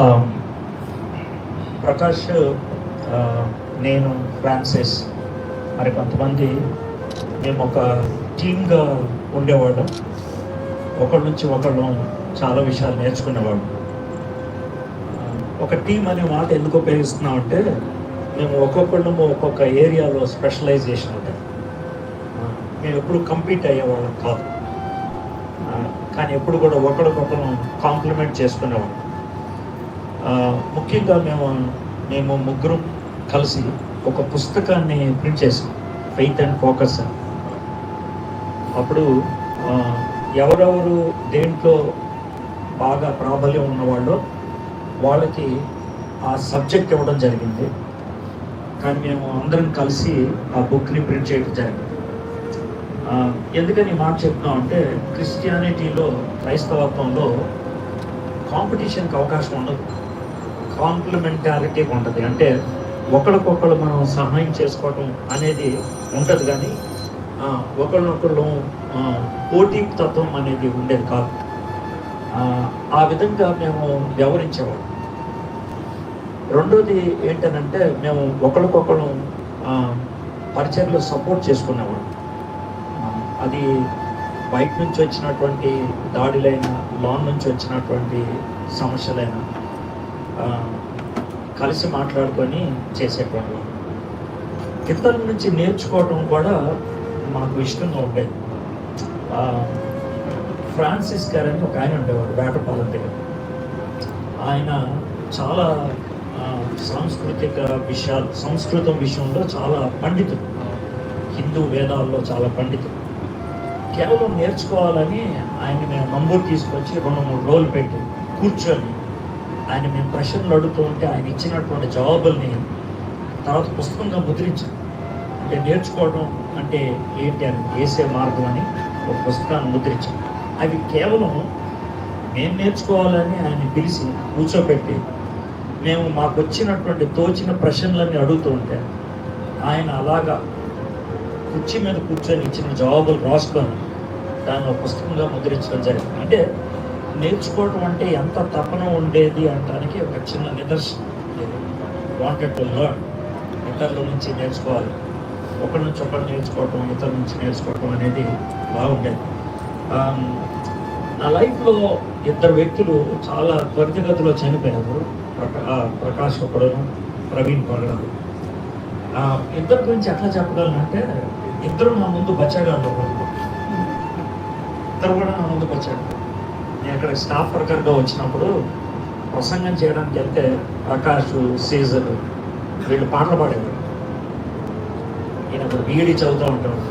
Um, Prakash నేను Francis మరి కొంతమంది మేము ఒక టీమ్గా ఉండేవాళ్ళం. ఒకళ్ళ నుంచి ఒకళ్ళు చాలా విషయాలు నేర్చుకునేవాళ్ళం. ఒక టీం అనే మాట ఎందుకు ఉపయోగిస్తున్నాం అంటే మేము ఒక్కొక్కళ్ళము ఒక్కొక్క ఏరియాలో స్పెషలైజేషన్ ఉంటాయి మేము ఎప్పుడు కంపీట్ అయ్యేవాళ్ళం కాదు. కానీ ఎప్పుడు కూడా ఒకరికొకరు కాంప్లిమెంట్ చేసుకునేవాళ్ళం. ముఖ్యంగా మేము మేము ముగ్గురం కలిసి ఒక పుస్తకాన్ని ప్రింట్ చేసాం ఫెయిత్ అండ్ ఫోకస్ అని. అప్పుడు ఎవరెవరు దేంట్లో బాగా ప్రాబల్యం ఉన్నవాళ్ళో వాళ్ళకి ఆ సబ్జెక్ట్ ఇవ్వడం జరిగింది. కానీ మేము అందరం కలిసి ఆ బుక్ని ప్రింట్ చేయడం జరిగింది. ఎందుకని మాట చెప్తున్నాం అంటే క్రిస్టియానిటీలో క్రైస్తవత్వంలో కాంపిటీషన్కి అవకాశం ఉండదు. కాంప్లిమెంటారిటీ ఉంటుంది. అంటే ఒకరికొకరు మనం సహాయం చేసుకోవటం అనేది ఉంటుంది కానీ ఒకరినొకరు పోటీ తత్వం అనేది ఉండేది కాదు. ఆ, విధంగా మేము వ్యవహరించేవాళ్ళం. రెండోది ఏంటనంటే మేము ఒకరికొకరు పరిచయంలో సపోర్ట్ చేసుకునేవాళ్ళం. అది బయట నుంచి వచ్చినటువంటి దాడులైనా లోన్ నుంచి వచ్చినటువంటి సమస్యలైనా కలిసి మాట్లాడుకొని చేసేటువంటి ఇతరుల నుంచి నేర్చుకోవడం కూడా మాకు ఇష్టంగా ఉండేది. ఫ్రాన్సిస్ గారు అని ఒక ఆయన ఉండేవాడు వేటపాలెం దగ్గర ఆయన చాలా సాంస్కృతిక విషయాలు సంస్కృతం విషయంలో చాలా పండితుడు. హిందూ వేదాల్లో చాలా పండితుడు. కేవలం నేర్చుకోవాలని ఆయన మేము నంబర్ తీసుకొచ్చి రెండు మూడు రోజులు పెట్టి కూర్చొని ఆయన మేము ప్రశ్నలు అడుగుతూ ఉంటే ఆయన ఇచ్చినటువంటి జవాబుల్ని తర్వాత పుస్తకంగా ముద్రించాం అంటే నేర్చుకోవడం అంటే ఏంటి అని వేసే మార్గం అని ఒక పుస్తకాన్ని ముద్రించాం అవి కేవలం మేము నేర్చుకోవాలని ఆయన పిలిచి కూర్చోబెట్టి మేము మాకు వచ్చినటువంటి తోచిన ప్రశ్నలన్నీ అడుగుతూ ఉంటే ఆయన అలాగా కుర్చీ మీద కూర్చొని ఇచ్చిన జవాబులు రాసుకొని దాన్ని ఒక పుస్తకంగా ముద్రించడం జరిగింది. అంటే నేర్చుకోవడం అంటే ఎంత తపన ఉండేది అనడానికి ఒక చిన్న నిదర్శనం. వాంటెడ్ టు లర్న్ ఇతరుల నుంచి నేర్చుకోవాలి. ఒకరి నుంచి ఒకరు నేర్చుకోవటం ఇతరుల నుంచి నేర్చుకోవటం అనేది బాగుండేది. నా లైఫ్లో ఇద్దరు వ్యక్తులు చాలా త్వరితగతిలో చనిపోయారు ప్రకాష్ ఒకడు ప్రవీణ్ పగడలు ఇద్దరి గురించి ఎట్లా చెప్పగలను అంటే ఇద్దరు నా ముందు బచ్చాగాళ్ళు ఇద్దరు కూడా నా ముందు బచ్చాడు నేను అక్కడ స్టాఫ్ వర్కర్గా వచ్చినప్పుడు ప్రసంగం చేయడానికి వెళ్తే ప్రకాష్ సీజర్ వీళ్ళు పాటలు పాడేవారు. ఈయన బీఈడి చదువుతూ ఉంటాడు.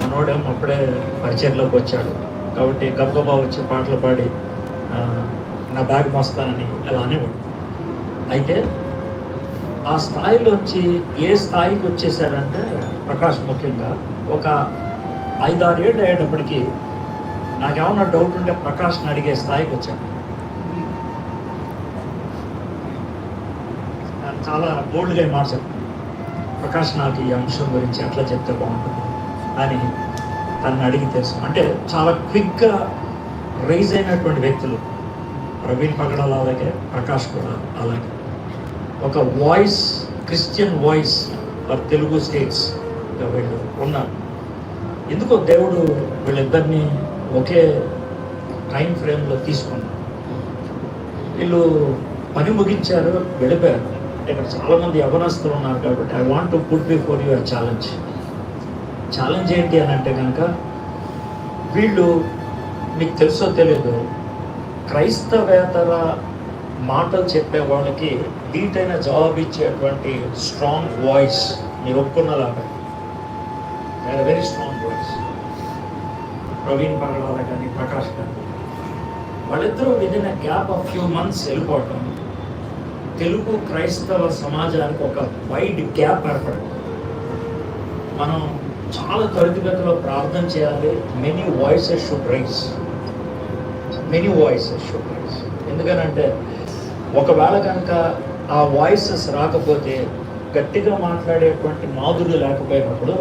మనోడేమో అప్పుడే పరిచయంలోకి వచ్చాడు. కాబట్టి గబగబా వచ్చి పాటలు పాడి నా బ్యాగ్ మోస్తానని అలా అనేవాడు. అయితే ఆ స్థాయిలో వచ్చి ఏ స్థాయికి వచ్చేసారంటే ప్రకాష్ ముఖ్యంగా ఒక ఐదారేళ్ళు అయ్యేటప్పటికీ నాకేమన్నా డౌట్ ఉంటే ప్రకాష్ని అడిగే స్థాయికి వచ్చాను. చాలా బోల్డ్గా మాట చెప్తాను ప్రకాష్ నాకు ఈ అంశం గురించి ఎట్లా చెప్తే బాగుంటుంది అని తను అడిగి తెలుసు. అంటే చాలా క్విక్గా రైజ్ అయినటువంటి వ్యక్తులు. ప్రవీణ్ పగడాల అలాగే ప్రకాష్ కూడా అలాగే. ఒక voice Christian voice for Telugu states వీళ్ళు ఉన్నారు. ఎందుకో దేవుడు వీళ్ళిద్దరిని ఒకే టైం ఫ్రేమ్లో తీసుకున్నాం. వీళ్ళు పని ముగించారు వెళ్ళిపోయారు. అంటే ఇక్కడ చాలామంది యవనస్తులు ఉన్నారు కాబట్టి I want to put before your challenge challenge ఏంటి అని అంటే కనుక వీళ్ళు మీకు తెలుసో తెలియదు క్రైస్తవేతర మాటలు చెప్పే వాళ్ళకి ధీటైన జవాబు ఇచ్చేటువంటి స్ట్రాంగ్ వాయిస్ మీరు ఒప్పుకున్నలాగా. Very strong voice Praveen Parvala కానీ ప్రకాష్ కానీ వాళ్ళిద్దరూ within gap of few months వెళ్ళిపోవటం తెలుగు క్రైస్తవ సమాజానికి ఒక వైడ్ గ్యాప్ ఏర్పడింది మనం చాలా త్వరితగతిలో ప్రార్థన చేయాలి. Many voices should rise many voices should rise ఎందుకనంటే ఒకవేళ కనుక ఆ వాయిసెస్ రాకపోతే గట్టిగా మాట్లాడేటువంటి మాధుర్యం లేకపోయినప్పుడు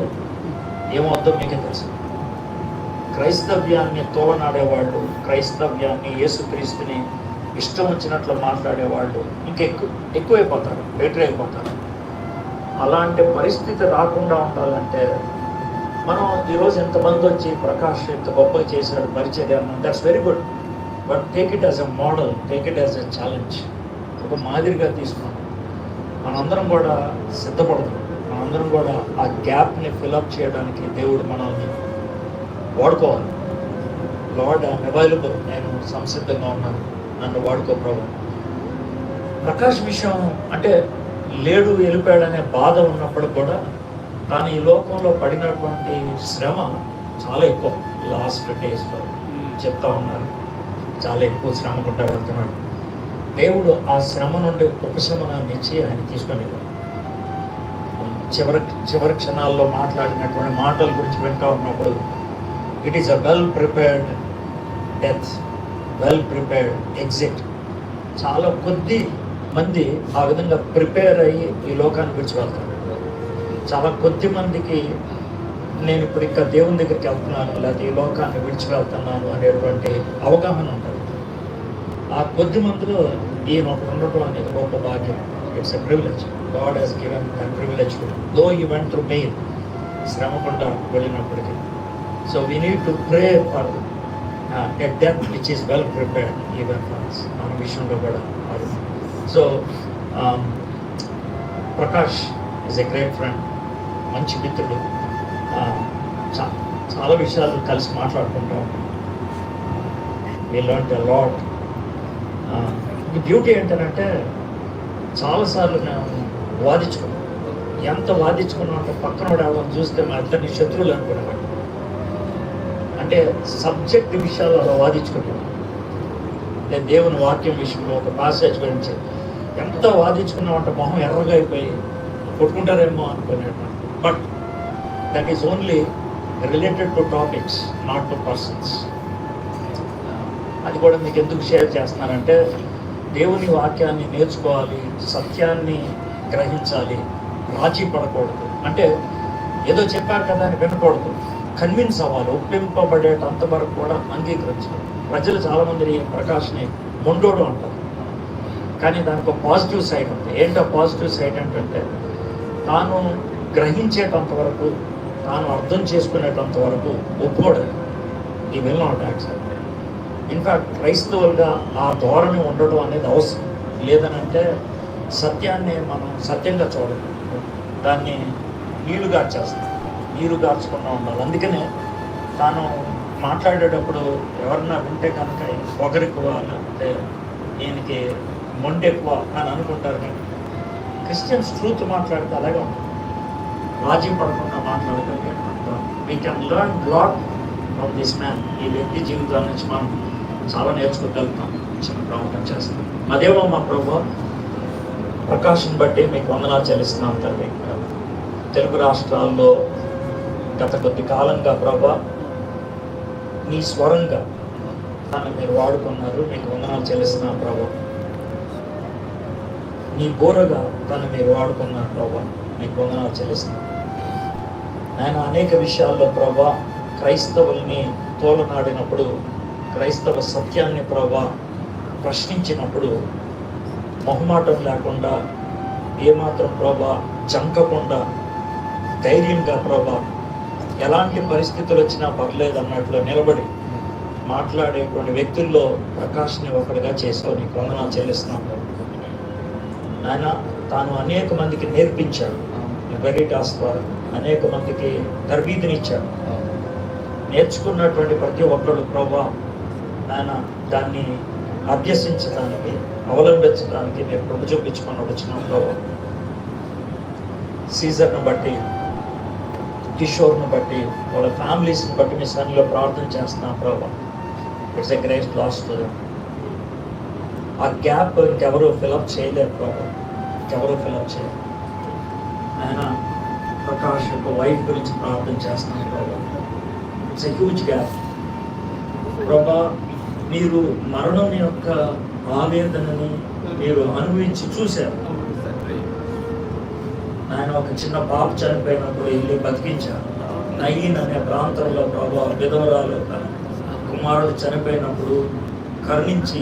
ఏమవుతుందో మీకే తెలుసు. క్రైస్తవ్యాన్ని తోలనాడేవాళ్ళు క్రైస్తవ్యాన్ని యేసుక్రీస్తుని ఇష్టం వచ్చినట్లు మాట్లాడేవాళ్ళు ఇంకెక్కువ ఎక్కువైపోతారు బెటర్ అయిపోతారు. అలాంటి పరిస్థితి రాకుండా ఉండాలంటే మనం ఈరోజు ఎంతమంది వచ్చి ప్రకాష్ ఎంత గొప్పగా చేశాడు పరిచర్య that's very good but take it as a model take it as a challenge ఒక మాదిరిగా తీసుకున్నాం మనందరం కూడా సిద్ధపడదు. మనందరం కూడా ఆ గ్యాప్ని ఫిలప్ చేయడానికి దేవుడు మనల్ని వాడుకోవాలి. లార్డ్ అవైలబుల్ నేను సంసిద్ధంగా ఉన్నాను. నన్ను వాడుకో ప్రభు. ప్రకాష్ విషయం అంటే లేడు వెళ్ళిపోయాడనే బాధ ఉన్నప్పుడు కూడా తాను ఈ లోకంలో పడినటువంటి శ్రమ చాలా ఎక్కువ. లాస్ట్ డేస్లో చెప్తా ఉన్నారు చాలా ఎక్కువ శ్రమ గుండా వెళ్తున్నాడు. దేవుడు ఆ శ్రమ నుండి ఉపశమనాన్ని ఇచ్చి ఆయన తీసుకొని చివరి చివరి క్షణాల్లో మాట్లాడినటువంటి మాటల గురించి వింటా ఉన్నప్పుడు it is a well prepared death well prepared exit చాలా కొద్ది మంది ఆ విధంగా ప్రిపేర్ అయ్యి ఈ లోకాన్ని విడిచి వెళ్తారు చాలా కొద్ది మందికి నేను ఇప్పుడు ఇంకా దేవుని దగ్గరికి వెళ్తున్నాను లేకపోతే ఈ లోకాన్ని విడిచి వెళ్తున్నాను అనేటువంటి అవగాహన ఉంటుంది. ఆ కొద్ది మందిలో ఈయన ఒకడు ఉండటం అనేది గొప్ప భాగ్యం. It's a privilege God has given that privilege though event went through main శ్రమకుండా వెళ్ళినప్పటికీ. So we need to pray for a death which is well prepared even for మన విషయంలో కూడా అది so Prakash is a great friend మంచి మిత్రుడు. చాలా విషయాలు కలిసి మాట్లాడుకుంటాం వీ లర్న్ ఎ లాట్ ఈ బ్యూటీ ఏంటంటే చాలాసార్లు మేము వాదించుకున్నాం. ఎంత వాదించుకున్నాం అంటే పక్కన వాడు చూస్తే మా ఇద్దరిని శత్రువులు అనుకునేవాడు. అంటే సబ్జెక్ట్ విషయాలు అలా వాదించుకున్నాం నేను దేవుని వాక్యం విషయంలో ఒక పాసేజ్ గురించి ఎంత వాదించుకున్నాం అంటే మొహం ఎర్రగా అయిపోయి కొట్టుకుంటారేమో అనుకునేట but that is only related to topics not to persons అది కూడా మీకు ఎందుకు షేర్ చేస్తున్నానంటే దేవుని వాక్యాన్ని నేర్చుకోవాలి సత్యాన్ని గ్రహించాలి రాజీ పడకూడదు. అంటే ఏదో చెప్పారు కదా అని వినకూడదు. కన్విన్స్ అవ్వాలి ఒప్పింపబడేటంత వరకు కూడా అంగీకరించాలి ప్రజలు చాలామంది ప్రకాష్ని మొండోడు అంటారు. కానీ దానికి ఒక పాజిటివ్ సైడ్ ఉంది. ఏంటో పాజిటివ్ సైడ్ ఏంటంటే తాను గ్రహించేటంత వరకు తాను అర్థం చేసుకునేటంత వరకు ఒప్పుకోడు. ఈ విల్ నాట్ యాక్సెప్ట్. ఇన్ఫాక్ట్ క్రైస్తవులుగా ఆ ధోరణి ఉండడం అనేది అవసరం. లేదనంటే సత్యాన్ని మనం సత్యంగా చూడదు దాన్ని నీళ్ళుగా చేస్తాం. నీరు గార్చకుండా ఉండాలి. అందుకనే తాను మాట్లాడేటప్పుడు ఎవరన్నా వింటే కనుక పొగరెక్కువ లేకపోతే ఈయనకి మొండి ఎక్కువ అని అనుకుంటారు కానీ క్రిస్టియన్స్ ట్రూత్ మాట్లాడితే అలాగే ఉంటుంది. రాజీ పడకుండా మాట్లాడితే we can learn lot from this man ఈ వ్యక్తి జీవితాల నుంచి మనం చాలా నేర్చుకోగలుగుతాం. చిన్న ప్రముఖం చేస్తాం. అదేమో మా ప్రభు ప్రకాశం బట్టి మీకు వందనాలు చెల్లిస్తున్నాం తల్లి తెలుగు రాష్ట్రాల్లో గత కొద్ది కాలంగా ప్రభా నీ స్వరంగా నన్ను మీరు వాడుకున్నారు మీకు వందనాలు చెల్లిస్తున్నాను ప్రభా. నీ బోరగా తను మీరు వాడుకున్నారు ప్రభా మీకు వందనాలు చెల్లిస్తున్నాం ఆయన అనేక విషయాల్లో ప్రభా క్రైస్తవుల్ని తోలనాడినప్పుడు క్రైస్తవ సత్యాన్ని ప్రభా ప్రశ్నించినప్పుడు మొహమాటం లేకుండా ఏమాత్రం ప్రభా చంకకుండా ధైర్యంగా ప్రభా ఎలాంటి పరిస్థితులు వచ్చినా పర్లేదు అన్నట్లు నిలబడి మాట్లాడేటువంటి వ్యక్తుల్లో ప్రకాష్ని ఒకటిగా చేసుకొని వందనాలు చెల్లిస్తున్నాం ఆయన తాను అనేక మందికి నేర్పించాడు. వెరిటాస్ ద్వారా అనేక మందికి తరబీతినిచ్చాడు నేర్చుకున్నటువంటి ప్రతి ఒక్కరు ప్రభా ఆయన దాన్ని అభ్యసించడానికి అవలంబించడానికి నేను ప్రభు చూపించుకొని వచ్చిన ప్రభా సీజర్ను బట్టి కిషోర్ను బట్టి వాళ్ళ ఫ్యామిలీస్ని బట్టి మీ సన్లో ప్రార్థన చేస్తున్నాను ప్రభా. ఇట్స్ ఎ గ్రేట్ లాస్ ఆ గ్యాప్ ఇంకెవరు ఫిలప్ చేయలేరు ప్రభా. ఇంకెవరు ఫిలప్ చేయలేరు ఆయన ప్రకాష్ యొక్క వైఫ్ గురించి ప్రార్థన చేస్తున్నాను ప్రభా. ఇట్స్ ఎ హ్యూజ్ గ్యాప్ ప్రభా మీరు మరణం యొక్క ఆవేదనని మీరు అనుభవించి చూశారు. ఆయన ఒక చిన్న బాబు చనిపోయినప్పుడు వెళ్ళి బతికించారు. నయీన్ అనే ప్రాంతంలో ప్రభు విధవరాలు కుమారుడు చనిపోయినప్పుడు కరుణించి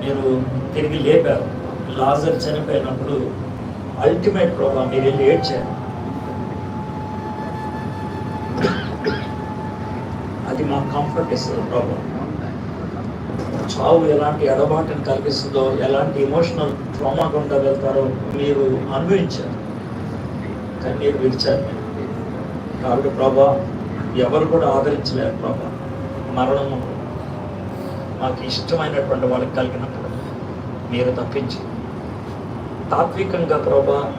మీరు తిరిగి లేపారు లాజర్ చనిపోయినప్పుడు అల్టిమేట్ ప్రభా మీరు వెళ్ళి ఏడ్చారు. అది మా కంఫర్ట్ ఇస్తుంది ప్రభావం చావు ఎలాంటి ఎడబాటుని కల్పిస్తుందో ఎలాంటి ఎమోషనల్ ట్రామా గుండా వెళ్తారో మీరు అనుభవించారు. కన్నీరు విడిచారు. కాబట్టి ప్రభా ఎవరు కూడా ఆదరించలేరు ప్రభా. మరణము మాకు ఇష్టమైనటువంటి వాళ్ళకి కలిగినప్పుడు మీరు తప్పించి. తాత్వికంగా ప్రభా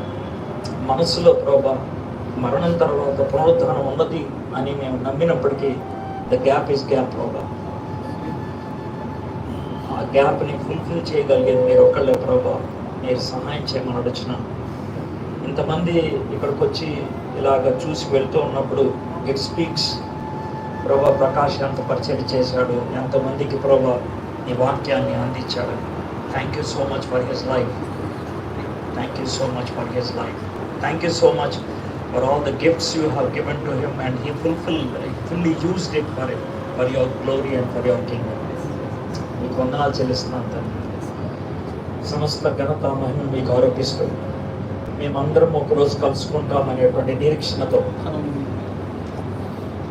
మనసులో ప్రభా మరణం తర్వాత పునరుద్ధరణ ఉన్నది అని మేము నమ్మినప్పటికీ ద గ్యాప్ ఇస్ గ్యాప్ ప్రభా. ఆ గ్యాప్ని ఫుల్ఫిల్ చేయగలిగేది మీరు ఒక్కళ్ళే ప్రభా. మీరు సహాయం చేయమని అడుగుతున్నాను. ఇంతమంది ఇక్కడికి వచ్చి ఇలాగ చూసి వెళ్తూ ఉన్నప్పుడు ఇట్ స్పీక్స్ ప్రభా ప్రకాష్ ఎంత పరిచయం చేశాడు ఎంతమందికి ప్రభా నీ వాక్యాన్ని అందించాడు. Thank you so much for his life thank you so much for his life thank you so much for all the gifts you have given to him and he fulfil fully used it for for your glory and for your kingdom వందనాలు చెల్లిస్తున్నాను తండ్రి. సమస్త ఘనత మహిమ మీకు ఆరోపిస్తూ మేమందరం ఒకరోజు కలుసుకుంటామనేటువంటి నిరీక్షణతో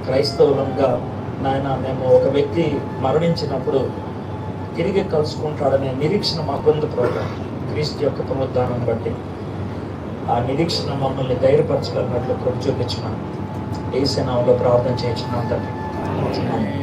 క్రైస్తవులంగా నాయన మేము ఒక వ్యక్తి మరణించినప్పుడు తిరిగి కలుసుకుంటాడనే నిరీక్షణ మాకుంది ప్రోగ్రాం క్రీస్తు యొక్క పునరుద్ధానం బట్టి ఆ నిరీక్షణ మమ్మల్ని ధైర్యపరచగలిగినట్లు కృప చూపించిన ఏసే నామలో ప్రార్థన చేయించున్నాం తండ్రి.